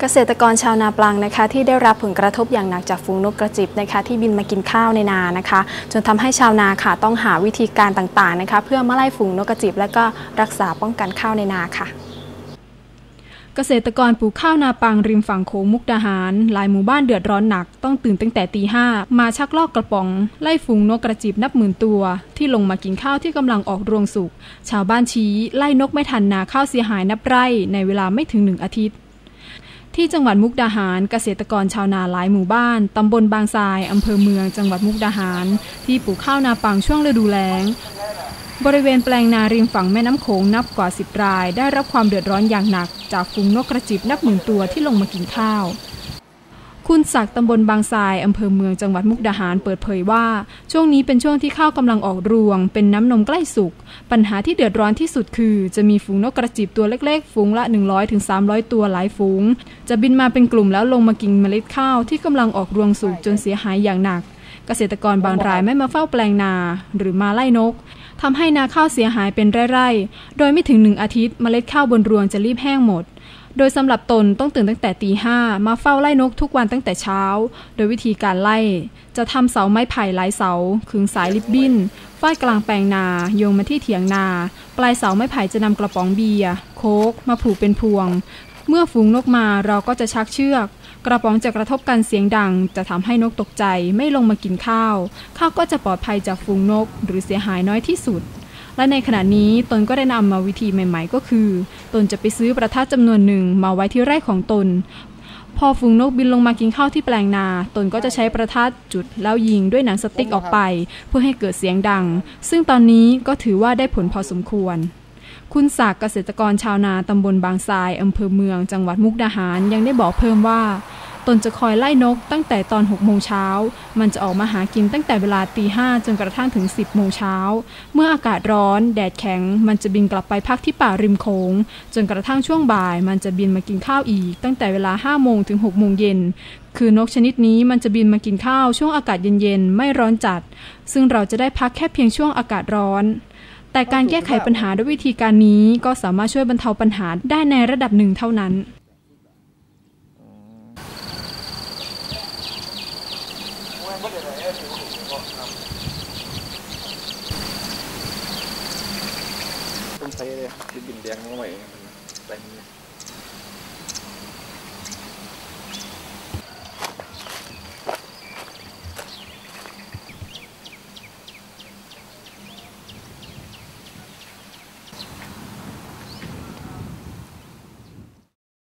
เกษตรกรชาวนาปลังนะคะ ที่ได้รับผลกระทบอย่างหนักจากฝูงนกกระจิบนะคะ ที่บินมากินข้าวในนานะคะ จนทำให้ชาวนาค่ะต้องหาวิธีการต่างๆนะคะ เพื่อมาไล่ฝูงนกกระจิบ และก็รักษาป้องกันข้าวในนาค่ะเกษตรกรปลูกข้าวนาปังริมฝั่งโขงมุกดาหาร หลายหมู่บ้านเดือดร้อนหนัก ต้องตื่นตั้งแต่ตีห้ามาชักลอกกระป๋อง ไล่ฝูงนกกระจิบนับหมื่นตัว ที่ลงมากินข้าวที่กำลังออกรวงสุก ชาวบ้านชี้ ไล่นกไม่ทันนาข้าวเสียหายนับไร่ในเวลาไม่ถึงหนึ่งอาทิตย์ ที่จังหวัดมุกดาหารเกษตรกรชาวนาหลายหมู่บ้าน ตำบลบางทรายอำเภอเมืองจังหวัดมุกดาหาร ที่ปลูกข้าวนาปังช่วงฤดูแล้ง บริเวณแปลงนาริมฝั่งแม่น้ำโขงนับกว่า 10 ราย ได้รับความเดือดร้อนอย่างหนัก จากฝูงนกกระจิบนับหมื่นตัวที่ลงมากินข้าว คุณศักดิ์ตำบลบางทรายอำเภอเมืองจังหวัดมุกดาหารเปิดเผยว่า ช่วงนี้เป็นช่วงที่ข้าวกำลังออกรวง เป็นน้ำนมใกล้สุก ปัญหาที่เดือดร้อนที่สุดคือ จะมีฝูงนกกระจิบตัวเล็กๆ ฝูงละ 100-300 ตัวหลายฝูง จะบินมาเป็นกลุ่มแล้วลงมากินเมล็ดข้าวที่กำลังออกรวงสุกจนเสียหายอย่างหนัก เกษตรกรบางรายไม่มาเฝ้าแปลงนา หรือมาไล่นกทำให้นาข้าวเสียหายเป็นไร่ๆโดยไม่ถึงหนึ่งอาทิตย์เมล็ดข้าวบนรวงจะรีบแห้งหมด โดยสำหรับตนต้องตื่นตั้งแต่ตีห้ามาเฝ้าไล่นกทุกวันตั้งแต่เช้า โดยวิธีการไล่ จะทำเสาไม้ไผ่หลายเสาขึงสายลิบบิ้นฟาดกลางแปลงนาโยงมาที่เถียงนา ปลายเสาไม้ไผ่จะนำกระป๋องเบียร์โคกมาผูกเป็นพวง เมื่อฝูงนกมาเราก็จะชักเชือก กระป๋องจะกระทบกันเสียงดัง จะทำให้นกตกใจไม่ลงมากินข้าว ข้าวก็จะปลอดภัยจากฝูงนกหรือเสียหายน้อยที่สุด และในขณะนี้ตนก็ได้นำมาวิธีใหม่ ๆ ก็คือ ตนจะไปซื้อประทัดจำนวนหนึ่งมาไว้ที่ไร่ของตน พอฝูงนกบินลงมากินข้าวที่แปลงนา ตนก็จะใช้ประทัดจุดแล้วยิงด้วยหนังสติ๊กออกไป เพื่อให้เกิดเสียงดัง ซึ่งตอนนี้ก็ถือว่าได้ผลพอสมควรคุณศักดิ์เกษตรกรชาวนาตำบลบางทรายอำเภอเมือง จังหวัดมุกดาหารยังได้บอกเพิ่มว่า ตนจะคอยไล่นกตั้งแต่ตอน6โมงเช้า มันจะออกมาหากินตั้งแต่เวลาตีห้าจนกระทั่งถึง 10โมงเช้า เมื่ออากาศร้อน แดดแข็ง มันจะบินกลับไปพักที่ป่าริมโขง จนกระทั่งช่วงบ่าย มันจะบินมากินข้าวอีก ตั้งแต่เวลา5โมงถึง6โมงเย็น คือนกชนิดนี้มันจะบินมากินข้าวช่วงอากาศเย็นๆ ไม่ร้อนจัด ซึ่งเราจะได้พักแค่เพียงช่วงอากาศร้อนแต่การแก้ไขปัญหาด้วยวิธีการนี้ก็สามารถช่วยบรรเทาปัญหาได้ในระดับหนึ่งเท่านั้น ต้นไทรเลยที่บินแดงลงไปเต่